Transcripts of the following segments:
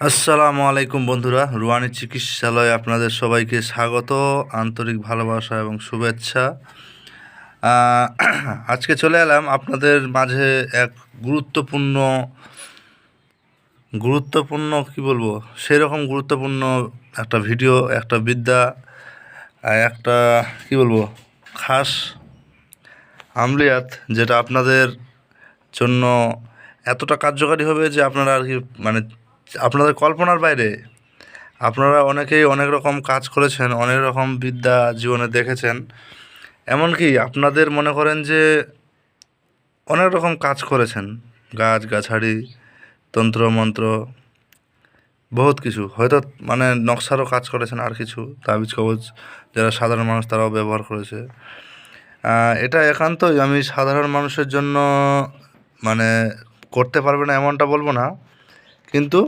আসসালামু আলাইকুম বন্ধুরা। রুয়ানি চিকিৎসালয়ে আপনাদের সবাইকে স্বাগত। আন্তরিক ভালোবাসা এবং শুভেচ্ছা। আজকে চলে এলাম আপনাদের মাঝে এক গুরুত্বপূর্ণ গুরুত্বপূর্ণ কি বলব? সেই রকম গুরুত্বপূর্ণ একটা ভিডিও একটা বিদ্যা একটা কি বলব? খাস আমলিয়াত যেটা আপনাদের জন্য এতটা কার্যকারী হবে যে আপনারা আর কি মানে আপনাদের কল্পনার বাইরে, আপনারা অনেকেই অনেক রকম কাজ করেছেন, অনেক রকম বিদ্যা জীবনে দেখেছেন। এমনকি আপনাদের মনে করেন যে অনেক রকম কাজ করেছেন। গাছ গাছাড়ি তন্ত্র, মন্ত্র, বহুত কিছু। হয়তো মানে নকশারও কাজ করেছেন আর কিছু, তাবিজ, কবজ যারা সাধারণ মানুষ তারাও ব্যবহার করেছে। এটা একান্তই আমি সাধারণ মানুষের জন্য মানে করতে পারবে না এমনটা বলব না। কিন্তু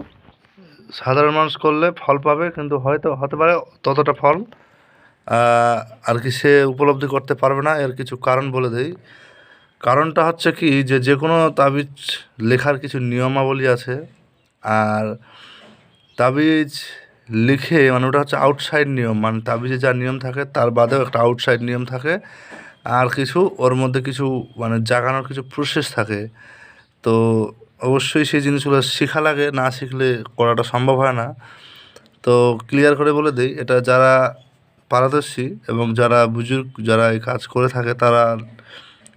সাধারণ মানুষ করলে ফল পাবে, কিন্তু হয়তো, হতে পারে ততটা ফল আর কি সে উপলব্ধি করতে পারবে না, এর কিছু কারণ বলে দেই। কারণটা হচ্ছে কি যে যে কোনো তাবিজ লেখার কিছু নিয়মাবলী আছে, আর তাবিজ লিখে মানে ওটা হচ্ছে আউটসাইড নিয়ম মানে তাবিজে যা নিয়ম থাকে, তার বাদেও একটা আউটসাইড নিয়ম থাকে, আর কিছু, ওর মধ্যে কিছু মানে জাগানোর কিছু প্রসেস থাকে। তো অবশ্যই সেই জিনিসগুলো শেখা লাগে, না শিখলে করাটা সম্ভব হয় না। তো ক্লিয়ার করে বলে দিই, এটা যারা পারদর্শী এবং যারা বুজুর্গ, যারা এই কাজ করে থাকে, তারা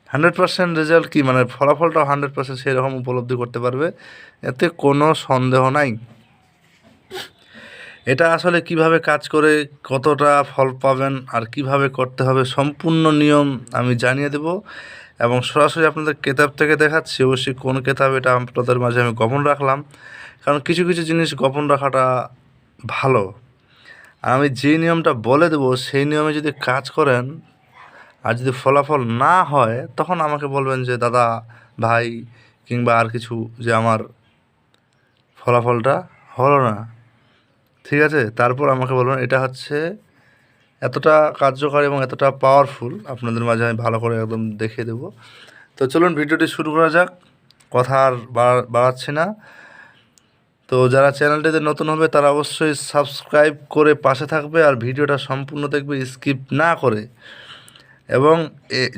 হান্ড্রেড পার্সেন্ট রেজাল্ট কী? মানে ফলাফলটাও হান্ড্রেড পার্সেন্ট সেরকম উপলব্ধি করতে পারবে। এতে কোনো সন্দেহ নাই। এটা আসলে কীভাবে কাজ করে, কতটা ফল পাবেন আর কীভাবে করতে হবে সম্পূর্ণ নিয়ম আমি জানিয়ে দেব এবং সরাসরি আপনাদের কেতাব থেকে দেখাচ্ছি। অবশ্যই কোন কেতাব এটা আপনাদের মাঝে আমি গোপন রাখলাম। কারণ কিছু কিছু জিনিস গোপন রাখাটা ভালো। আমি যে নিয়মটা বলে দেবো, সেই নিয়মে যদি কাজ করেন আর যদি ফলাফল না হয়, তখন আমাকে বলবেন যে, দাদা, ভাই কিংবা আর কিছু যে আমার ফলাফলটা হলো না। ঠিক আছে? তারপর আমাকে বলবেন, এটা হচ্ছে এতটা কার্যকর এবং এতটা পাওয়ারফুল আপনাদের মাঝে আমি ভালো করে একদম দেখিয়ে দেবো। তো চলুন, ভিডিওটি শুরু করা যাক। কথা আর বাড়া- বাড়াচ্ছি না। তো যারা চ্যানেলটিতে নতুন হবে, তারা অবশ্যই সাবস্ক্রাইব করে পাশে থাকবে আর ভিডিওটা সম্পূর্ণ দেখবে স্কিপ না করে। এবং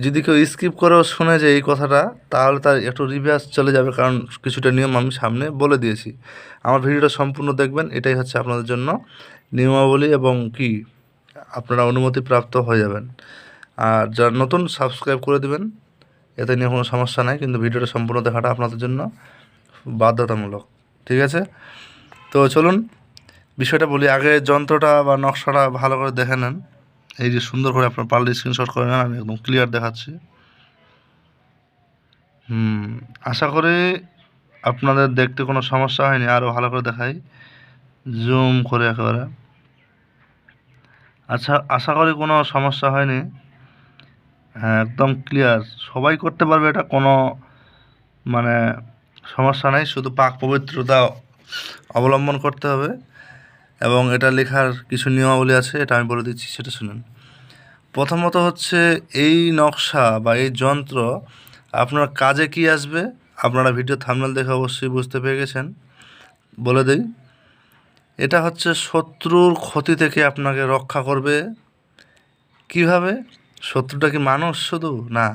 যদি কেউ স্কিপ করেও শুনে যে এই কথাটা, তাহলে তার একটু রিভার্স চলে যাবে, কারণ কিছুটা নিয়ম আমি সামনে বলে দিয়েছি। আমার ভিডিওটা সম্পূর্ণ দেখবেন, এটাই হচ্ছে আপনাদের জন্য নিয়মাবলী এবং কি, আপনারা অনুমতি প্রাপ্ত হয়ে যাবেন। আর যারা নতুন সাবস্ক্রাইব করে দেবেন, এতে নিয়ে কোনো সমস্যা নাই, কিন্তু ভিডিওটা সম্পূর্ণ দেখাটা আপনাদের জন্য বাধ্যতামূলক, ঠিক আছে? তো চলুন, বিষয়টা বলি, আগে যন্ত্রটা বা নকশাটা ভালো করে দেখে নেন। এই যে সুন্দর করে আপনার পারলে স্ক্রিনশট করে নেন, আমি একদম ক্লিয়ার দেখাচ্ছি। হুম, আশা করি আপনাদের দেখতে কোনো সমস্যা হয়নি আরও ভালো করে দেখাই। জুম করে একেবারে। আচ্ছা আশা করি কোনো সমস্যা হয়নি। হ্যাঁ একদম ক্লিয়ার সবাই করতে পারবে, এটা কোনো মানে সমস্যা নেই, শুধু পাক পবিত্রতা অবলম্বন করতে হবে। এবং এটা লেখার কিছু নিয়মাবলী আছে, এটা আমি বলে দিচ্ছি, সেটা শুনুন। প্রথমত হচ্ছে এই নকশা বা এই যন্ত্র আপনার কাজে কি আসবে, আপনারা ভিডিও থামনেল দেখে অবশ্যই বুঝতে পেরে গেছেন। বলে দিই, এটা হচ্ছে শত্রুর ক্ষতি থেকে আপনাকে রক্ষা করবে। কীভাবে? শত্রুটা কি মানুষ শুধু? না,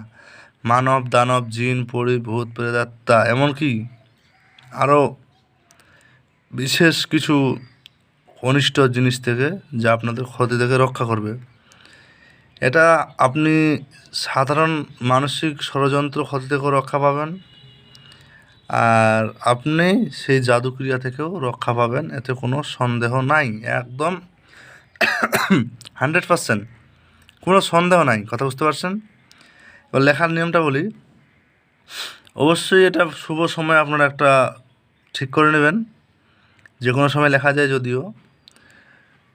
মানব, দানব, জিন, পরি, ভূত প্রেতাত্মা এমনকি আরও বিশেষ কিছু অনিষ্ট জিনিস থেকে যা আপনাদের ক্ষতি থেকে রক্ষা করবে। এটা আপনি সাধারণ মানসিক ষড়যন্ত্র ক্ষতি থেকেও রক্ষা পাবেন। আর আপনি সেই জাদুক্রিয়া থেকেও রক্ষা পাবেন, এতে কোনো সন্দেহ নাই, একদম হান্ড্রেড পারসেন্ট। কোনো সন্দেহ নাই, কথা বুঝতে পারছেন? এবার লেখার নিয়মটা বলি। অবশ্যই এটা শুভ সময় আপনারা একটা ঠিক করে নেবেন। যে কোনো সময় লেখা যায় যদিও।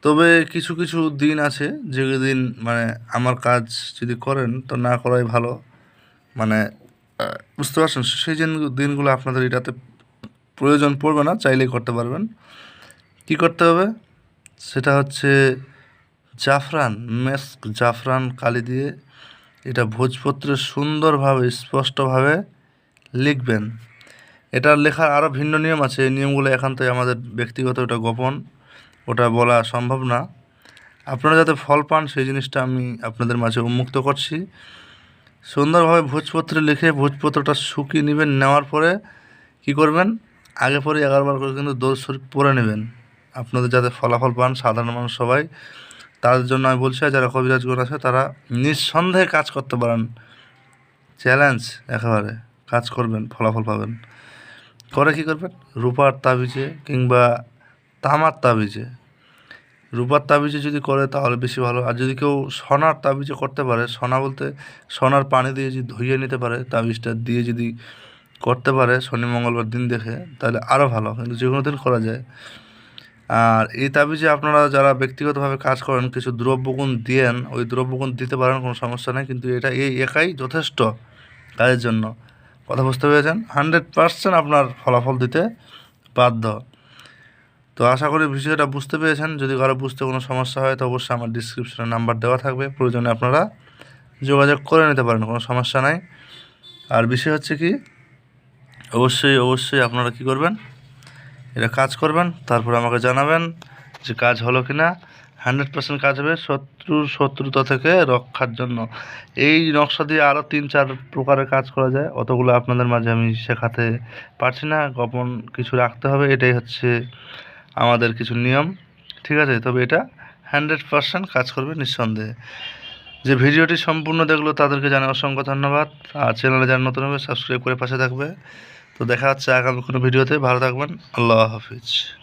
তবে কিছু কিছু দিন আছে যে দিন মানে আমার কাজ যদি করেন, তো না করাই ভালো। মানে বুঝতে পারছেন? সেই দিন দিনগুলো আপনাদের এটাতে প্রয়োজন পড়বে না, চাইলেই করতে পারবেন। কি করতে হবে? সেটা হচ্ছে জাফরান, মেস্ক জাফরান কালি দিয়ে এটা ভোজপত্রে সুন্দরভাবে, স্পষ্টভাবে লিখবেন। এটার লেখার আরও ভিন্ন নিয়ম আছে, এই নিয়মগুলো একান্তই আমাদের ব্যক্তিগত ওটা গোপন। ওটা বলা সম্ভব না। আপনারা যাতে ফল পান, সেই জিনিসটা আমি আপনাদের মাঝে উন্মুক্ত করছি। সুন্দরভাবে ভোজপত্রে লিখে ভোজপত্রটা শুকিয়ে নেবেন, নেওয়ার পরে কি করবেন? আগে পরে এগারোবার করে কিন্তু দোষ শরীফ পরে নেবেন। আপনাদের যাতে ফলাফল পান, সাধারণ মানুষ সবাই। তাদের জন্য আমি বলছি যারা কবিরাজগণ আছে, তারা নিঃসন্দেহে কাজ করতে পারেন। চ্যালেঞ্জ একেবারে, কাজ করবেন, ফলাফল পাবেন। করে কি করবেন? রূপার তাবিজে কিংবা তামার তাবিজে রূপার তাবিজে যদি করে, তাহলে বেশি ভালো। আর যদি কেউ সোনার তাবিজে করতে পারে, সোনা বলতে সোনার পানি দিয়ে যদি ধুইয়ে নিতে পারে, তাবিজটা দিয়ে যদি করতে পারে শনি, মঙ্গলবার দিন দেখে, তাহলে আরও ভালো। কিন্তু যে কোনো দিন করা যায়। আর এই তাবিজে আপনারা যারা ব্যক্তিগতভাবে কাজ করেন, কিছু দ্রব্যগুণ দিয়েন, ওই দ্রব্যগুণ দিতে পারেন, কোনো সমস্যা নেই। কিন্তু এটা এই একাই যথেষ্ট কাজের জন্য। কথা বুঝতে পেরেছেন? হান্ড্রেড পার্সেন্ট আপনার ফলাফল দিতে বাধ্য। তো আশা করি বিষয়টা বুঝতে পেরেছেন। যদি কারও বুঝতে কোনো সমস্যা হয়, তো অবশ্যই আমার ডিসক্রিপশনে নাম্বার দেওয়া থাকবে। প্রয়োজনে আপনারা যোগাযোগ করে নিতে পারেন, কোনো সমস্যা নাই। আর বিষয় হচ্ছে কি, অবশ্যই অবশ্যই আপনারা কি করবেন? এটা কাজ করবেন, তারপর আমাকে জানাবেন যে কাজ হলো কি না হান্ড্রেড পার্সেন্ট কাজ হবে শত্রুর শত্রুতা থেকে রক্ষার জন্য। এই নকশা দিয়ে আরও তিন, চার প্রকারের কাজ করা যায়। অতগুলো আপনাদের মাঝে আমি শেখাতে পারছি না। গোপন কিছু রাখতে হবে। এটাই হচ্ছে আমাদের কিছু নিয়ম, ঠিক আছে? তবে এটা হান্ড্রেড পার্সেন্ট কাজ করবে নিঃসন্দেহে। যে ভিডিওটি সম্পূর্ণ দেখল তাদেরকে জানাই অসংখ্য ধন্যবাদ। আর চ্যানেলে যারা নতুন হবে, সাবস্ক্রাইব করে পাশে থাকবে। তো দেখা হচ্ছে আগামী কোনো ভিডিওতে। ভালো থাকবেন। আল্লাহ হাফিজ।